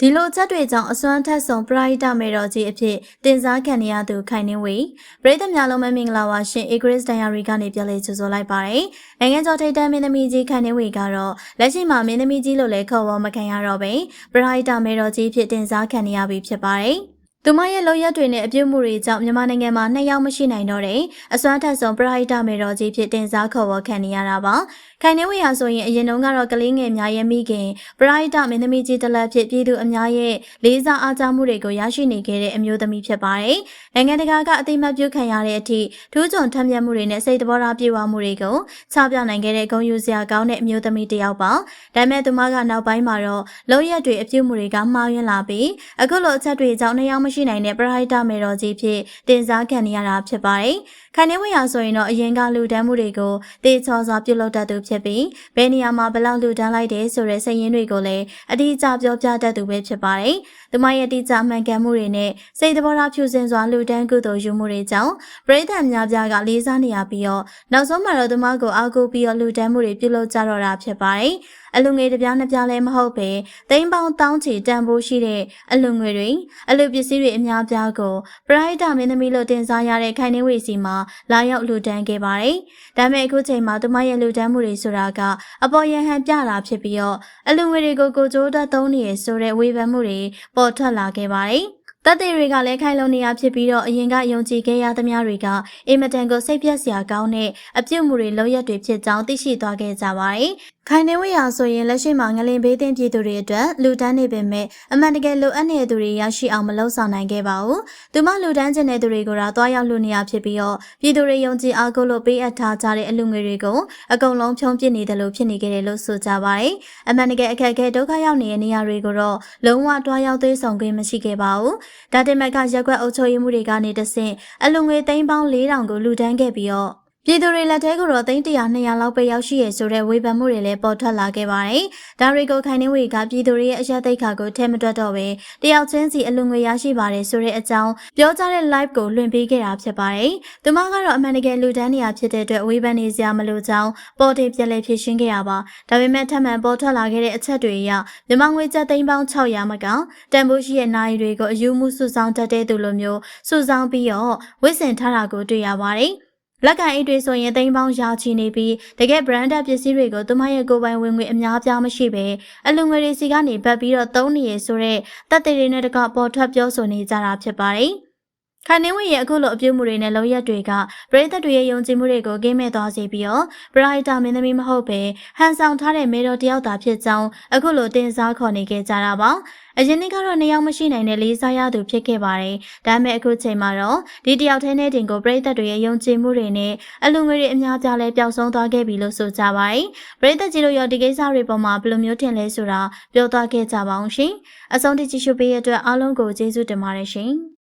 ဒီလိုချက်တွေကြောင့်အစွမ်းထက်ဆုံးပရိဒမေတော်ကြီးအဖြစ်တင်စားခံနေရသူခိုင်နှင်းဝေပရိသတ်များလုံးမမင်္ဂလာပါရှင် Igris Diary ကနေပြန်လည်ကြိုဆိုလိုက်ပါတယ်။နိုင်ငံကျော်ထိပ်တန်းမင်းသမီးကြီးခိုင်နှင်းဝေကတော့လက်ရှိမှာမင်းသမီးကြီးလို့လည်းခေါ်ဝေါ်မခံရတော့ပဲပရိဒမေတော်ကြီးဖြစ်တင်စားခံနေရပြီဖြစ်ပါတယ်။ သူမရဲ့လောက်ရက်တွေနဲ့အပြုတ်မှုတွေကြောင့်မြန်မာနိုင်ငံမှာနှစ်ယောက်မရှိနိုင်တော့တဲ့အစွမ်းထက်ဆုံးပရိဒမေတော်ကြီးဖြစ်တင်စားခေါ်ဝေါ်ခံနေရတာပါ။ခိုင်နေဝေဟာဆိုရင်အရင်တုန်းကတော့ကလေးငယ်များရဲ့မိခင်ပရိဒမင်းသမီးကြီးတစ်လက်ဖြစ်ပြည်သူအများရဲ့လေးစားအားကြမှုတွေကိုရရှိနေခဲ့တဲ့အမျိုးသမီးဖြစ်ပါတယ်။နိုင်ငံတကာကအသိအမှတ်ပြုခံရတဲ့အထိထူးချွန်ထက်မြက်မှုတွေနဲ့စိတ်တော်ရာပြေဝမှုတွေကိုချပြနိုင်ခဲ့တဲ့ဂုဏ်ယူစရာကောင်းတဲ့အမျိုးသမီးတစ်ယောက်ပါ။ဒါပေမဲ့သူမကနောက်ပိုင်းမှာတော့လောက်ရက်တွေအပြုတ်မှုတွေကမှားယွင်းလာပြီးအခုလိုအချက်တွေကြောင့်နှစ်ယောက်မရှိနိုင်တဲ့ပရိဒမေတော်ကြီးဖြစ်တင်စားခံနေရတာဖြစ်ပါတယ်။ခိုင်နေဝေဟာဆိုရင်တော့အရင်ကလူတန်းမှုတွေကိုတေချောစွာပြုလုပ်တတ်သူဖြစ်ပြီးဘယ်နေရာမှာဘယ်လောက်လူတန်းလိုက်တယ်ဆိုတဲ့စိတ်ရင်းတွေကိုလည်းအတိအကျပြောပြတတ်သူပဲဖြစ်ပါတယ်။သူမရဲ့တိကျမှန်ကန်မှုတွေနဲ့စိတ်တော်ထားဖြူစင်စွာလူတန်းကုသိုလ်ယူမှုတွေကြောင့်ပရိသတ်များပြားကလေးစားနေရပြီးတော့နောက်ဆုံးမှာတော့သူမကိုအားကိုးပြီးတော့လူတန်းမှုတွေပြုလုပ်ကြတော့တာဖြစ်ပါတယ်။အလူငွေတစ်ပြားနှစ်ပြားလည်းမဟုတ်ပဲသိန်းပေါင်းတောင်းချီတန်ဖိုးရှိတဲ့အလူငွေတွေအလူပစ္စည်းတွေအများပြားကိုပရိုက်တာမင်းသမီးလို့တင်စားရတဲ့ခိုင်နေဝေစီမှာလာရောက်လူတန်းခဲ့ပါတယ်။ဒါပေမဲ့အခုချိန်မှာသူမရဲ့လူတန်းမှုတွေဆိုတာကအပေါ်ယဟန်ပြတာဖြစ်ပြီးတော့အလူငွေတွေကိုကိုကြိုးတက်သုံးနေရဆိုတဲ့ဝေဖန်မှုတွေပေါ်ထွက်လာခဲ့ပါတယ်။ တပ်တွေတွေကလည်းခိုင်လုံနေရဖြစ်ပြီးတော့အရင်ကယုံကြည်ခဲ့ရသမျှတွေကအင်မတန်ကိုစိတ်ပြက်စရာကောင်းတဲ့အပြုတ်မှုတွေလုံးရက်တွေဖြစ်ကြောင်းသိရှိသွားခဲ့ကြပါတယ်။ခိုင်နေဝေဟာဆိုရင်လက်ရှိမှာငလင်ဘေးသင့်ပြည်သူတွေအတွက်လူတန်းနေပေမဲ့အမှန်တကယ်လိုအပ်နေတဲ့သူတွေရရှိအောင်မလုပ်ဆောင်နိုင်ခဲ့ပါဘူး။သူမလူတန်းကျင်တဲ့သူတွေကိုတော့တွားရောက်လူနေရဖြစ်ပြီးတော့ပြည်သူတွေယုံကြည်အားကိုးလို့ပေးအပ်ထားကြတဲ့အလူငွေတွေကိုအကုန်လုံးဖြုံးပစ်နေတယ်လို့ဖြစ်နေကြတယ်လို့ဆိုကြပါတယ်။အမှန်တကယ်အခက်အခဲဒုက္ခရောက်နေတဲ့နေရာတွေကိုတော့လုံးဝတွားရောက်သေးဆောင်ခွင့်မရှိခဲ့ပါဘူး။ဒါတင်မဲ့ကရက်ွက်အုပ်ချုပ်ရေးမှုတွေကနေတဆင့်အလူငွေသိန်းပေါင်း4000ကိုလူတန်းခဲ့ပြီးတော့ ပြည်သူတွေလက်ထဲကိုတော့သိန်း100 200လောက်ပဲရောက်ရှိရဆိုတဲ့ဝေဖန်မှုတွေလည်းပေါ်ထွက်လာခဲ့ပါတယ်။ဒါတွေကိုခိုင်နေဝေကပြည်သူတွေရဲ့အရက်သိက္ခာကိုထဲမတွက်တော့ပဲတယောက်ချင်းစီအလွန်ငွေရရှိပါတယ်ဆိုတဲ့အကြောင်းပြောကြားတဲ့ live ကိုလွှင့်ပေးခဲ့တာဖြစ်ပါတယ်။သူမကတော့အမှန်တကယ်လူတန်းနေရဖြစ်တဲ့အတွက်ဝေဖန်နေစရာမလိုကြောင်းပေါ်တင်ပြလဲဖြည့်ရှင်းခဲ့ရပါ။ဒါပေမဲ့ထပ်မံပေါ်ထွက်လာခဲ့တဲ့အချက်တွေအရမြန်မာငွေကျပ်သိန်းပေါင်း600မကတန်ဖိုးရှိတဲ့နိုင်တွေကိုအယူမှုစုဆောင်တတ်တဲ့သူလိုမျိုးစုဆောင်ပြီးတော့ဝစ်စင်ထားတာကိုတွေ့ရပါတယ်။ လက်ကန်အိတ်တွေဆိုရင်သိန်းပေါင်းရာချီနေပြီးတကယ် branded ပစ္စည်းတွေကိုသူမရဲ့ကိုယ်ပိုင်ဝင်ငွေအများပြားမရှိပဲအလူငွေတွေစီကနေဘတ်ပြီးတော့သုံးနေရဆိုတဲ့တပ်တွေနဲ့တကပေါ်ထွက်ပြောဆိုနေကြတာဖြစ်ပါတယ်။ ခိုင်နေဝရဲ့အခုလိုအပြုတ်မှုတွေနဲ့လုံရက်တွေကပရိသတ်တွေရဲ့ယုံကြည်မှုတွေကိုကင်းမဲ့သွားစေပြီးတော့ပရိုက်တာမင်းသမီးမဟုတ်ပဲဟန်ဆောင်ထားတဲ့မေတော်တယောက်သာဖြစ်ကြောင်းအခုလိုတင်စားခေါ်နေခဲ့ကြတာပါ။အရင်နေ့ကတော့နှစ်ယောက်မရှိနိုင်တဲ့လေးစားရသူဖြစ်ခဲ့ပါတယ်။ဒါပေမဲ့အခုချိန်မှာတော့ဒီတယောက်ထဲနဲ့တင်ကိုပြည်သက်တွေရဲ့ယုံကြည်မှုတွေနဲ့အလူငွေတွေအများပြားလဲပျောက်ဆုံးသွားခဲ့ပြီလို့ဆိုကြပါတယ်။ပြည်သက်ကြီးတို့ရောဒီကိစ္စတွေပေါ်မှာဘယ်လိုမျိုးထင်လဲဆိုတာပြောသွားခဲ့ကြပါအောင်ရှင်။အဆုံးထိကြည့်ရှုပေးရတဲ့အတွက်အားလုံးကိုကျေးဇူးတင်ပါတယ်ရှင်။